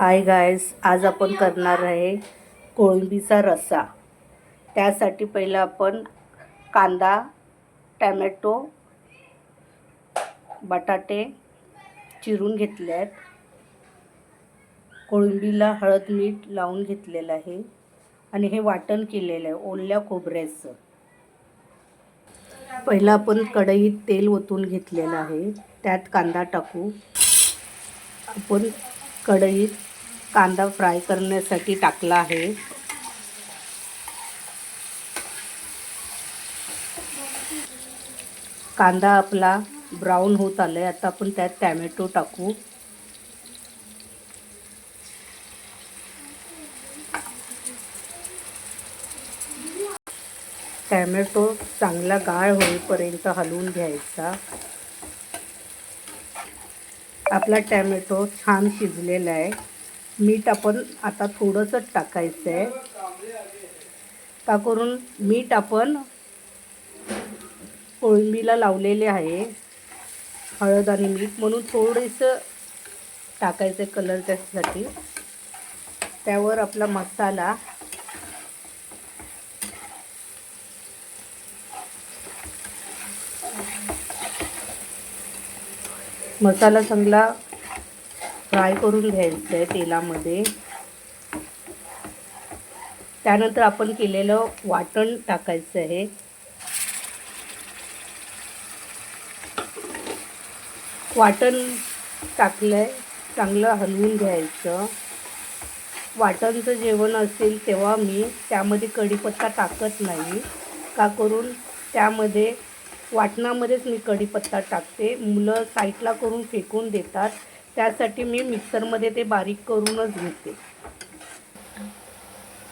हाय guys आज आपण करणार आहे कोळंबीचा रस्सा. त्यासाठी पहिलं आपण कांदा टॅमॅटो बटाटे चिरून घेतले आहेत. कोळंबीला हळद मीठ लावून घेतलेलं आहे. आणि हे वाटण केलेलं आहे ओल्या खोबऱ्याचं. पहिलं आपण कढईत तेल ओतून घेतलेलं आहे. त्यात कांदा टाकू. आपण कढईत कांदा फ्राय करण्यासाठी टाकला आहे. कांदा आपला ब्राऊन होत आला आहे आता आपण त्यात टॅमॅटो टाकू. टॅमॅटो चांगला गाळ होईपर्यंत हलवून घ्यायचा. आपला टॅमॅटो छान शिजलेला आहे. मीठ आपण आता थोडंसं टाकायचं आहे का करून मीठ आपण कोळंबीला लावलेले आहे. हळद आणि मीठ म्हणून थोडंसं टाकायचं आहे कलर त्यासाठी त्यावर आपला मसाला मसाला चांगला फ्राय करून घ्यायचा आहे तेलामध्ये. त्यानंतर आपण केलेलं वाटण टाकायचं आहे. वाटण टाकलं आहे चांगलं हलवून घ्यायचं. वाटणचं जेवण असेल तेव्हा मी त्यामध्ये कढीपत्ता टाकत नाही. का करून? त्यामध्ये वाटणामध्येच मी कढीपत्ता टाकते. मुलं साईडला करून फेकून देतात. त्यासाठी मी मिक्सरमध्ये ते बारीक करूनच घेते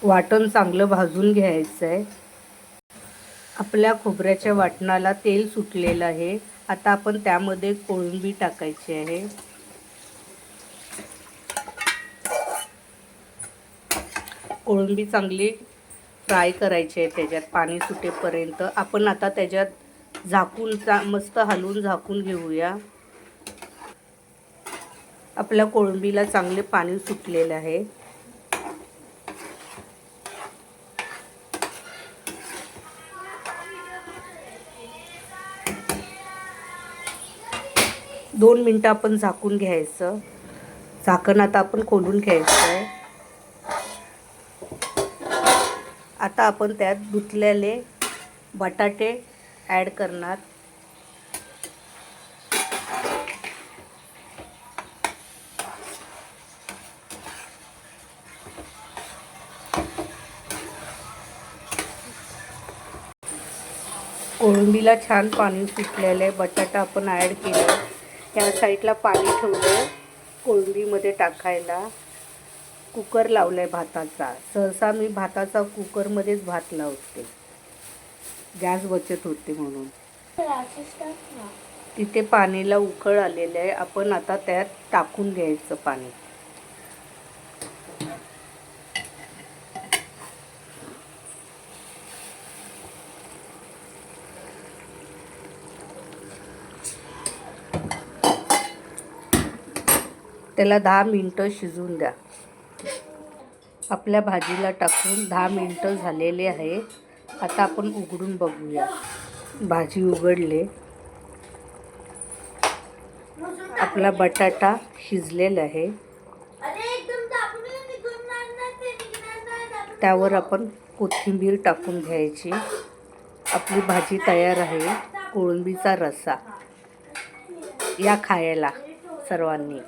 वाटण चांगलं भाजून घ्यायचं आहे. आपल्या खोबऱ्याच्या वाटणाला तेल सुटलेलं आहे. आता आपण त्यामध्ये कोळंबी टाकायची आहे. कोळंबी चांगली फ्राय करायची आहे त्याच्यात. पाणी सुटेपर्यंत. आपण आता त्याच्यात झाकून चा मस्त हलवून झाकून घेऊया. आपल्या कोळंबीला चांगले पाणी सुटलेलं आहे. दोन मिनटं आपण झाकून घ्यायचं. झाकण आता आपण खोलून घ्यायचं आहे आता आपण त्यात धुतलेले बटाटे ॲड करणार. कोळंबीला छान पाणी सुटलेलं आहे. बटाटा आपण ॲड केला. त्या साईडला पाणी ठेवलं कोळंबीमध्ये टाकायला. कुकर लावलं आहे भाताचा. सहसा मी भाताचा कुकरमध्येच भात लावते. गॅस बचत होते म्हणून. तिथे पाणीला उकळ आलेलं आहे. आपण आता त्यात टाकून घ्यायचं पाणी. त्याला दहा मिनटं शिजवून द्या. आपल्या भाजीला टाकून दहा मिनटं झालेले आहे. आता आपण उघडून बघूया. भाजी उघडले. आपला बटाटा शिजलेला आहे. त्यावर आपण कोथिंबीर टाकून घ्यायची. आपली भाजी तयार आहे. कोळंबीचा रस्सा या खायला सर्वांनी.